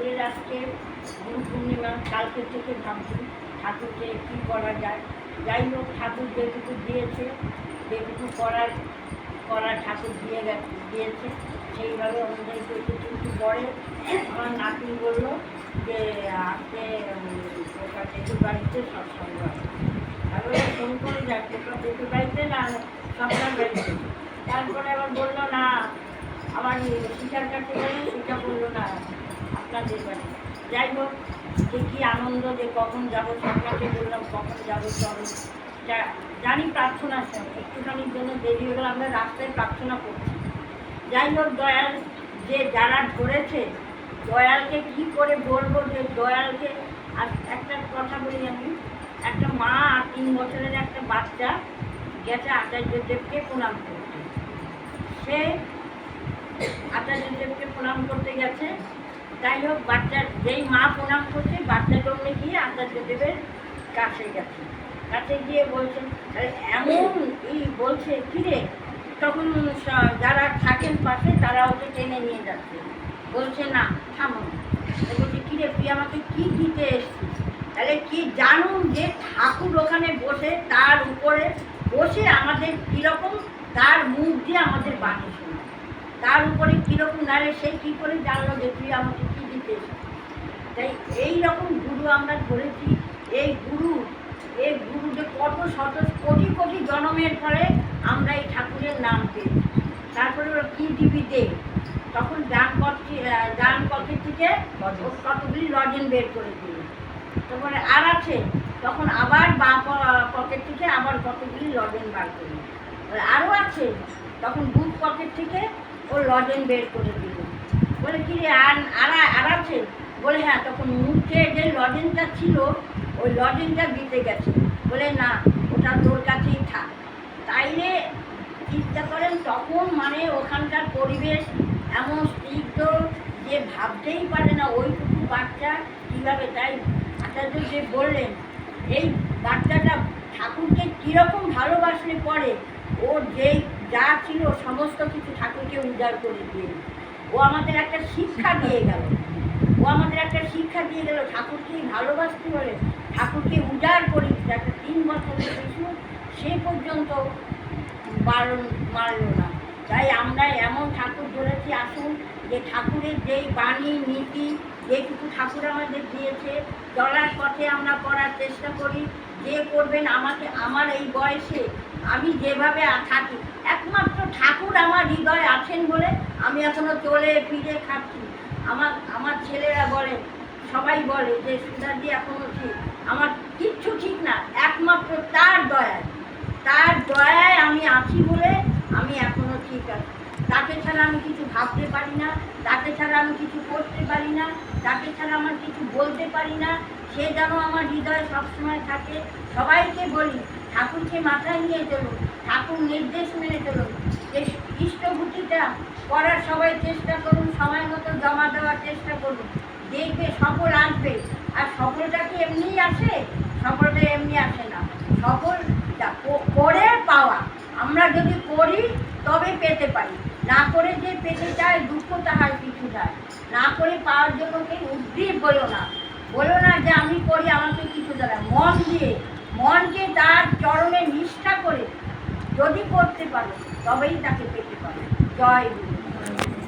গুরু পূর্ণিমা কালকে থেকে ভাবছি ঠাকুরকে কী করা যায়। যাই হোক, ঠাকুর যেটুকু দিয়েছে, যেটুকু করার করার ঠাকুর দিয়ে গেছে, দিয়েছে। সেইভাবে অনুযায়ী করতে কিন্তু পরে আমার নাতি বলল যে, আজকে ওটা দেখে বাড়িতে সৎসঙ্গ আছে তারপরে ফোন করে যাক ওটা দেখে বাড়িতে না সপ্তাহ বাড়িতে। তারপরে আবার বলল, না, আমার শিকার কাটতে গেলে সেটা বলল, না আপনাদের বাড়ি যাই হোক, যে কী আনন্দ যে কখন যাব সকালে বললাম, কখন যাব, চলো। জানি প্রার্থনা একটুখানির জন্য দেরি হয়ে গেলে, আমরা রাস্তায় প্রার্থনা করছি। যাই হোক, দয়াল যে যারা ধরেছে, দয়ালকে কি করে বলব যে দয়ালকে, আর একটা কথা বলি আমি, একটা মা আর তিন বছরের একটা বাচ্চা গেছে আচার্য দেবকে প্রণাম করতে। সে আচার্য দেবকে প্রণাম করতে গেছে যাই হোক বাচ্চার যেই মা প্রণাম করছে বাচ্চা জন্মে গিয়ে আচার্য দেবের কাছে গেছে। কাছে গিয়ে বলছেন আরে, এমন ই বলছে, কিরে? তখন যারা থাকেন পাশে, তারা ওকে টেনে নিয়ে যাচ্ছে। বলছে, না, থামো বলছে, কিরে, তুই আমাকে কি দিতে এসছিস? তাহলে কি জানুন যে ঠাকুর ওখানে বসে, তার উপরে বসে আমাদের কীরকম, তার মুখ দিয়ে আমাদের বাণী শোনায়। তার উপরে কীরকম, নাহলে সে কী করে জানলো যে তুই আমাকে দিতে তাই এই রকম গুরু আমরা ধরেছি এই গুরু এই গুরু যে কত শত কোটি কোটি জনমের ফলে আমরা এই ঠাকুরের নাম পেয়েছি। তারপরে ওরা কি দিবি দে? তখন ডান পথে ডান পথের থেকে কতগুলি লজেন বের করে দিল। তারপরে আর আছে তখন আবার বাঁ পকেট থেকে আবার কতগুলি লজেন বার করল। আরও আছে তখন বুক পকেট থেকে ও লজেন বের করে দিল। বলে, কি রে, আর আছে? বলে হ্যাঁ তখন মুখে যে লজেনটা ছিল, ওই লজেনটা দিতে গেছে। বলে, না, ওটা তোর কাছেই থাক। তাইলে চিন্তা করেন, তখন মানে ওখানকার পরিবেশ এমন স্নিগ্ধ যে ভাবতেই পারে না ওইটুকু বাচ্চা কীভাবে। তাই আচার্য যে বললেন, এই বাচ্চাটা ঠাকুরকে কীরকম ভালোবাসলে পরে? ও যেই যা ছিল, সমস্ত কিছু ঠাকুরকে উজাড় করে দিয়ে ও আমাদের একটা শিক্ষা দিয়ে গেল। ও আমাদের একটা শিক্ষা দিয়ে গেল। ঠাকুরকে ভালোবাসতে বলে, ঠাকুরকে উজাড় করি একটা তিন বছরের শিশু সে পর্যন্ত বারণ মারল না। তাই আমরা এমন ঠাকুর ধরেছি, আসুন, যে ঠাকুরের যেই বাণী, নীতি যেটুকু ঠাকুর আমাদের দিয়েছে, চলার পথে আমরা করার চেষ্টা করি, যে করবেন আমাকে, আমার এই বয়সে আমি যেভাবে থাকি, একমাত্র ঠাকুর আমার হৃদয়ে আছেন আমি এখনও চলে ফিরে খাচ্ছি। আমার আমার ছেলেরা বলে, সবাই বলে যে সুধাদি এখনও ঠিক। আমার কিচ্ছু ঠিক না, একমাত্র তার দয়ায়। তার দয়ায় আমি আছি বলে আমি এখনও ঠিক আছি। তাকে ছাড়া আমি কিছু ভাবতে পারি না, তাকে ছাড়া আমি কিছু করতে পারি না, তাকে ছাড়া আমার কিছু বলতে পারি না। সে যেন আমার হৃদয়ে সবসময় থাকে। সবাইকে বলি ঠাকুরকে মাথায় নিয়ে চলুন, ঠাকুর নির্দেশ মেনে চলুন। ইষ্টভূতিটা করার সবাই চেষ্টা করুন, সময় মতো জমা দেওয়ার চেষ্টা করুন। দেখবে সফল আসবে। আর সফলটা কি এমনিই আসে? সফলটা এমনি আসে না। ক- করে পাওয়া। আমরা যদি করি, তবে পেতে পারি। না করে যে পেতে চায়, দুঃখ তাহার কিছু যায়। না করে পাওয়ার জন্য কেউ উদ্গ্রীব বলো না। বলো না যে আমি করি, আমাকে কিছু দ্বারা মন দিয়ে মনকে তার চরণে নিষ্ঠা করে যদি করতে পারো তবেই তাকে পেতে পারে। জয় গুরু।